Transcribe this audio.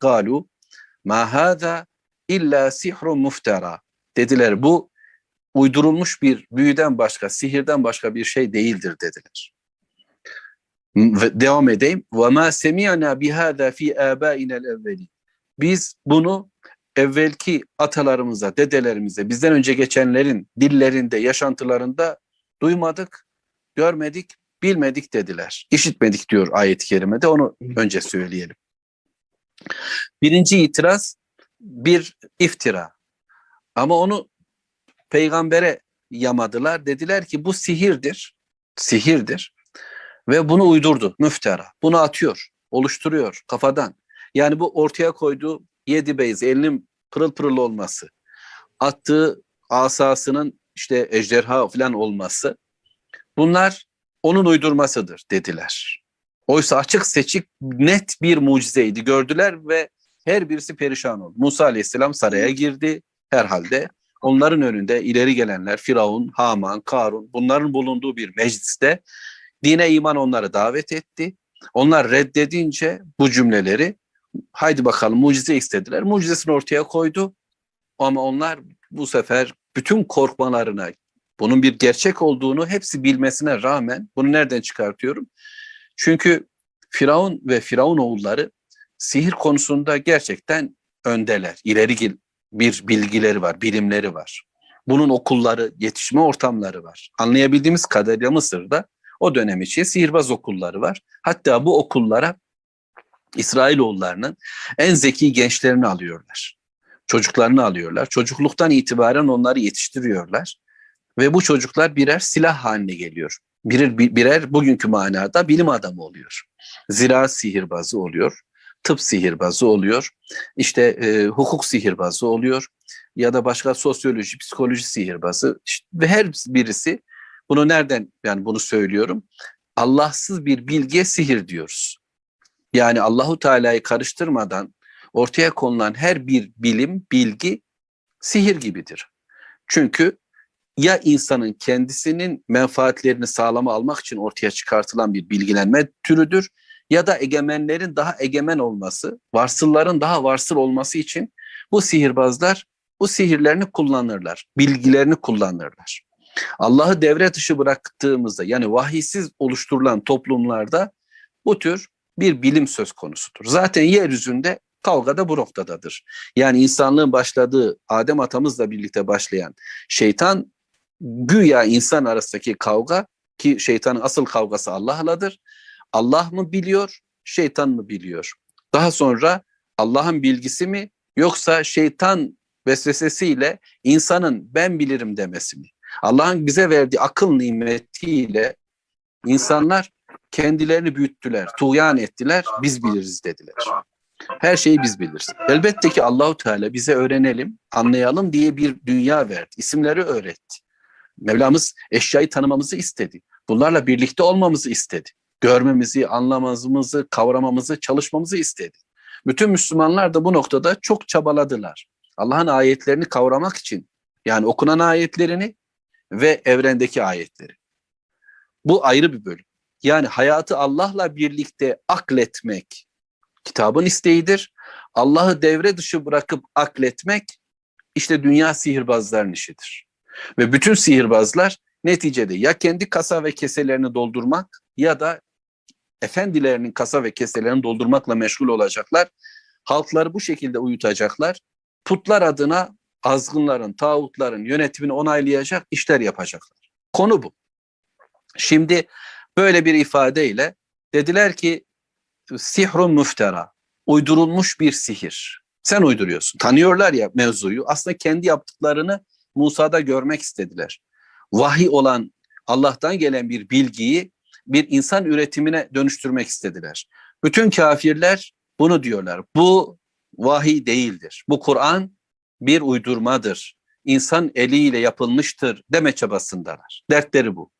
galu ma hada illa sihrun muftara. Dediler bu uydurulmuş bir büyüden başka, sihirden başka bir şey değildir dediler. Ve devam edeyim. Ve ma semi'na bihada fi abaina'l evvelin. Biz bunu evvelki atalarımıza, dedelerimize, bizden önce geçenlerin dillerinde, yaşantılarında duymadık, görmedik, bilmedik dediler. İşitmedik diyor ayet-i kerimede. Onu önce söyleyelim. Birinci itiraz bir iftira. Ama onu peygambere yamadılar. Dediler ki bu sihirdir. Sihirdir. Ve bunu uydurdu müftera. Bunu atıyor, oluşturuyor kafadan. Yani bu ortaya koyduğu yedi beyz, elinin pırıl pırıl olması, attığı asasının işte ejderha falan olması bunlar onun uydurmasıdır dediler. Oysa açık seçik net bir mucizeydi gördüler ve her birisi perişan oldu. Musa aleyhisselam saraya girdi herhalde. Onların önünde ileri gelenler Firavun, Haman, Karun bunların bulunduğu bir mecliste dine iman onları davet etti. Onlar reddedince bu cümleleri haydi bakalım mucize istediler. Mucizesini ortaya koydu. Ama onlar bu sefer bütün korkmalarına bunun bir gerçek olduğunu hepsi bilmesine rağmen bunu nereden çıkartıyorum? Çünkü Firavun ve Firavun oğulları sihir konusunda gerçekten öndeler. İleri bir bilgileri var, bilimleri var. Bunun okulları, yetişme ortamları var. Anlayabildiğimiz kadarıyla Mısır'da o dönem için sihirbaz okulları var. Hatta bu okullara İsrailoğullarının en zeki gençlerini alıyorlar. Çocuklarını alıyorlar. Çocukluktan itibaren onları yetiştiriyorlar. Ve bu çocuklar birer silah haline geliyor. Birer, birer bugünkü manada bilim adamı oluyor. Zira sihirbazı oluyor. Tıp sihirbazı oluyor. İşte e, hukuk sihirbazı oluyor. Ya da başka sosyoloji, psikoloji sihirbazı. İşte, ve her birisi bunu nereden yani bunu söylüyorum? Allahsız bir bilgiye sihir diyoruz. Yani Allahu Teala'yı karıştırmadan ortaya konulan her bir bilim, bilgi sihir gibidir. Çünkü ya insanın kendisinin menfaatlerini sağlama almak için ortaya çıkartılan bir bilgilenme türüdür ya da egemenlerin daha egemen olması, varsılların daha varsıl olması için bu sihirbazlar bu sihirlerini kullanırlar, bilgilerini kullanırlar. Allah'ı devre dışı bıraktığımızda yani vahiysiz oluşturulan toplumlarda bu tür bir bilim söz konusudur. Zaten yeryüzünde kavga da bu noktadadır. Yani insanlığın başladığı Adem atamızla birlikte başlayan şeytan güya insan arasındaki kavga ki şeytanın asıl kavgası Allah'ladır. Allah mı biliyor, şeytan mı biliyor? Daha sonra Allah'ın bilgisi mi yoksa şeytan vesvesesiyle insanın ben bilirim demesi mi? Allah'ın bize verdiği akıl nimetiyle insanlar kendilerini büyüttüler, tuğyan ettiler, biz biliriz dediler. Her şeyi biz biliriz. Elbette ki Allahu Teala bize öğrenelim, anlayalım diye bir dünya verdi. İsimleri öğretti. Mevlamız eşyayı tanımamızı istedi. Bunlarla birlikte olmamızı istedi. Görmemizi, anlamamızı, kavramamızı, çalışmamızı istedi. Bütün Müslümanlar da bu noktada çok çabaladılar. Allah'ın ayetlerini kavramak için yani okunan ayetlerini ve evrendeki ayetleri. Bu ayrı bir bölüm. Yani hayatı Allah'la birlikte akletmek kitabın isteğidir. Allah'ı devre dışı bırakıp akletmek işte dünya sihirbazların işidir. Ve bütün sihirbazlar neticede ya kendi kasa ve keselerini doldurmak ya da efendilerinin kasa ve keselerini doldurmakla meşgul olacaklar. Halkları bu şekilde uyutacaklar. Putlar adına azgınların, tağutların yönetimini onaylayacak işler yapacaklar. Konu bu. Şimdi böyle bir ifadeyle dediler ki sihrun müftera, uydurulmuş bir sihir. Sen uyduruyorsun. Tanıyorlar ya mevzuyu. Aslında kendi yaptıklarını Musa'da görmek istediler. Vahiy olan Allah'tan gelen bir bilgiyi bir insan üretimine dönüştürmek istediler. Bütün kafirler bunu diyorlar. Bu vahiy değildir. Bu Kur'an bir uydurmadır. İnsan eliyle yapılmıştır deme çabasındalar. Dertleri bu.